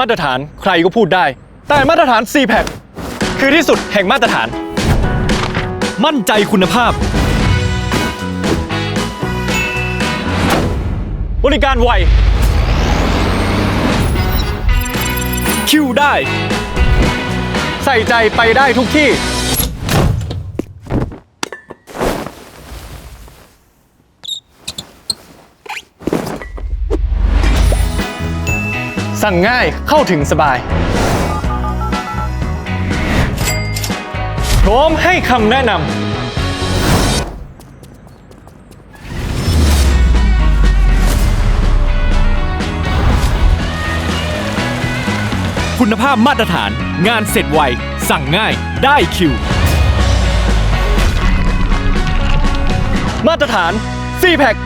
มาตรฐานใครก็พูดได้ แต่มาตรฐาน c p a c คือที่สุดแห่งมาตรฐาน มั่นใจคุณภาพ บริการไว คิวได้ ใส่ใจไปได้ทุกที่ สั่งง่ายเข้าถึงสบาย พร้อมให้คำแนะนำคุณภาพมาตรฐาน งานเสร็จไว สั่งง่ายได้คิว มาตรฐาน c p a c